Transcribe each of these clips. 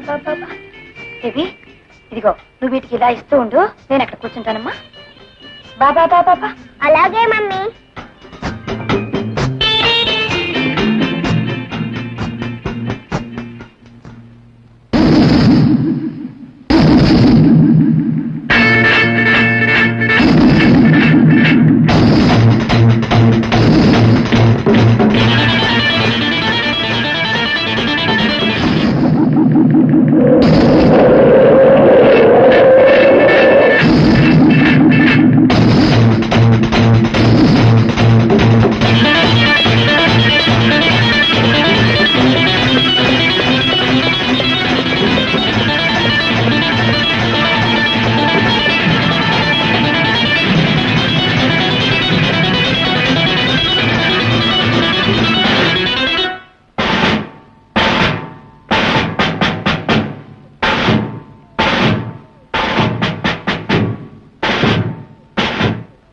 Baby ఇదిగో నువ్వు వీటికి ఇలా ఇస్తూ ఉండు నేను అక్కడ కూర్చుంటానమ్మా. బాబా బాబా అలాగే మమ్మీ.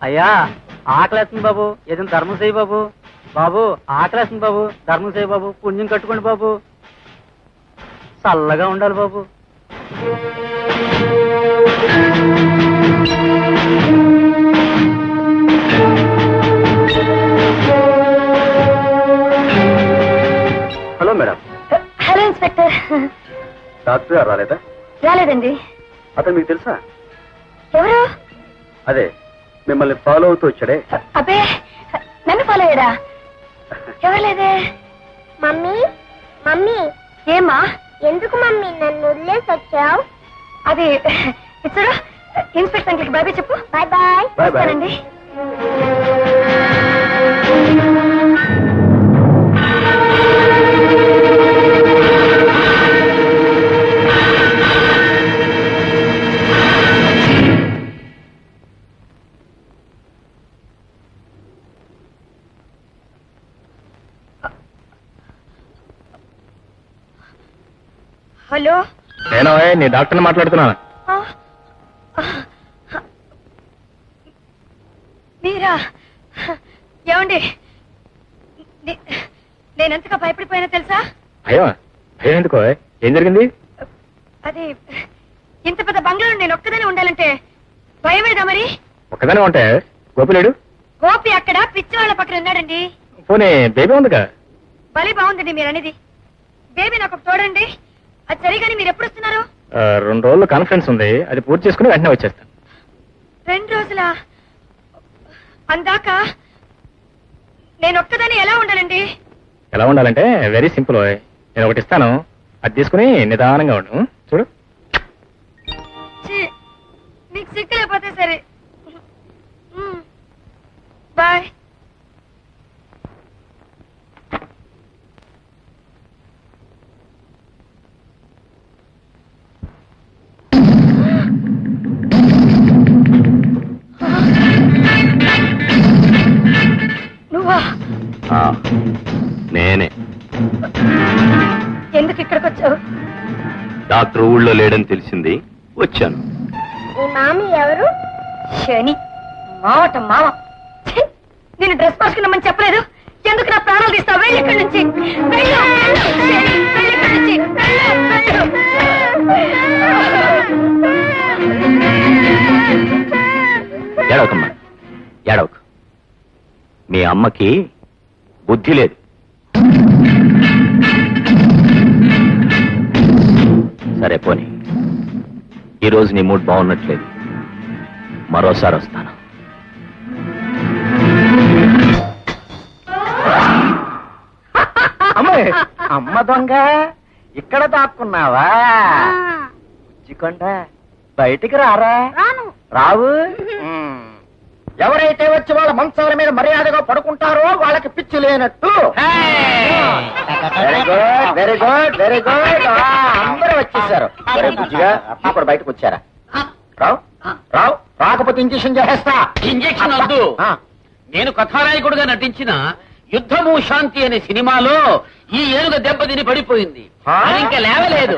అయ్యా ఆకలేస్తుంది బాబు. ఏదైనా ధర్మం చేయి బాబు. బాబు ఆకలేస్తుంది బాబు. ధర్మం చేయి బాబు. పుణ్యం కట్టుకోండి బాబు. చల్లగా ఉండాలి బాబు. Hello madam. Hello inspector. Doctor గారు రాలేదా? రాలేదండి. అతను మీకు తెలుసా? ఎవరు? అదే మిమ్మల్ని ఫాలో అవుతూ వచ్చాడే. అబ్బే నన్ను ఫాలో అయ్యాడా? ఎవరు లేదే? Mummy mummy. ఏమ్మా ఎందుకు మమ్మీ నన్ను వదిలేసి వచ్చావు? అది ఇచ్చాడు ఇన్స్పెక్టర్ బాయ్ చెప్పు బాయ్ బాయ్ బాయ్ బాయ్ వస్తానండి. హలో? నేను నీ డాక్టర్ని మాట్లాడుతున్నాను? ఆ, ఆ, మీరా? ఏమండి? నే- నేనెంతగా భయపడిపోయానో తెలుసా? భయం భయం ఎందుకో ఏం జరిగింది? అది ఇంత పెద్ద బంగ్లాలో నేను ఒక్కదానే ఉండాలంటే భయమేదా మరి? ఒక్కదానే ఉంటే? గోపిలేడు గోపి అక్కడ పిచ్చి వాళ్ళ పక్కన ఉన్నాడండి. పోనీ బేబీ ఉందిగా? భలే బాగుందండి మీరు అనేది బేబీ నాకు తోడండి. అది సరిగాని మీరు ఎప్పుడు వస్తున్నారు? రెండు రోజులు కాన్ఫరెన్స్ ఉంది. అది పూర్తి చేసుకుని వెంటనే వచ్చేస్తాను. రెండు రోజుల? అందాక? నేను ఒక్కదాన్ని ఎలా ఉండాలండి? ఎలా ఉండాలంటే వెరీ సింపుల్ నేను ఒకటి ఇస్తాను. అది తీసుకుని నిదానంగా ఉండు. చూడు. ఛీ, మీకు సిగ్గు లేకపోతే సరే. బాయ్. నువ్వా నేనే. ఎందుకు ఇక్కడికి వచ్చావు డాక్టర్ ఊళ్ళో లేడని తెలిసింది. వచ్చాను. ఈ మామీ ఎవరు? శని. మావట మావ ఛీ! నేను డ్రెస్ మార్చుకున్నామని చెప్పలేదు. అమ్మకి బుద్ధి లేదు. సరే పోనీ. ఈరోజు నీ మూడ్ బాగున్నట్లేదు. మరోసారి వస్తాను. అమ్మాయి అమ్మ దొంగ ఇక్కడ దాక్కున్నావా? చికొండ బయటికి రారా? రావు. ఎవరైతే వచ్చి వాళ్ళ మంచాల మీద మర్యాదగా పడుకుంటారో వాళ్ళకి పిచ్చి లేనట్టు. Very good very good very good అందరూ వచ్చేసారు. బుజ్జిగా ఇప్పుడు బయటకు వచ్చారా? రావు రావు రాకపోతే ఇంజక్షన్ చేసేస్తా. ఇంజెక్షన్ వద్దు. నేను కథానాయకుడుగా నటించిన యుద్ధము శాంతి అనే సినిమాలో ఈ ఏనుగ దెబ్బతిని పడిపోయింది. ఇంకా లేవలేదు.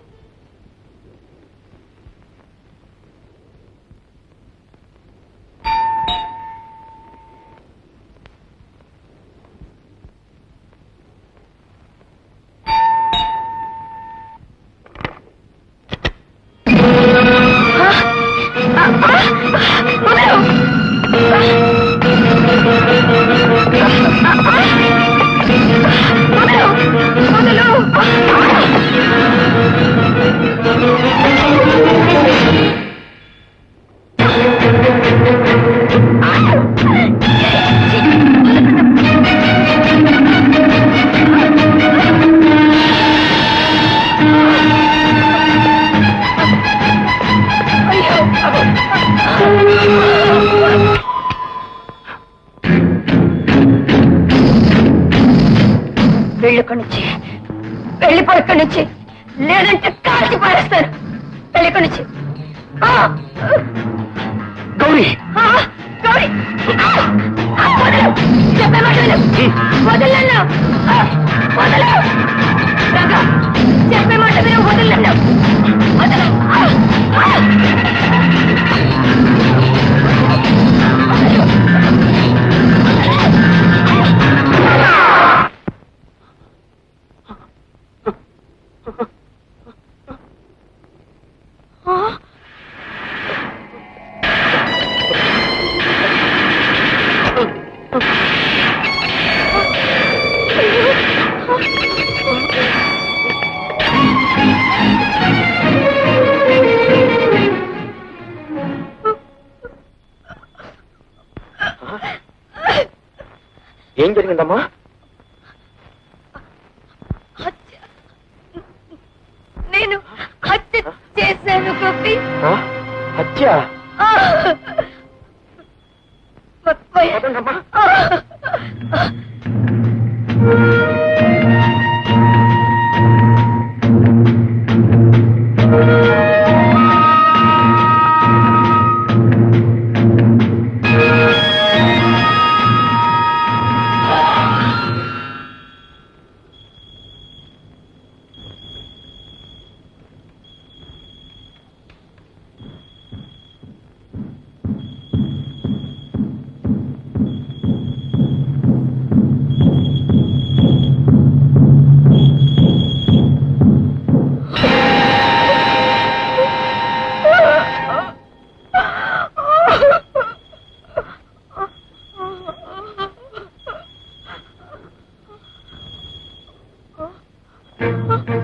నుంచి వెళ్ళిపో ఇక్కడి నుంచి లేదంటే కాల్చి పారేస్తాను వెళ్ళిక్కడి నుంచి! గౌరీ! చెప్పే మాట విను! వదలు చెప్పే మాట విను, వదలు నన్ను! వదలు! ఆ! ఆ! వదలు! ఏం జరిగిందమ్మా? హత్య. నేను హత్య చేశాను గోపి? హత్య? Ah! ఆ! పప్పయ్య. పదండమ్మా. ఆ! ఆ!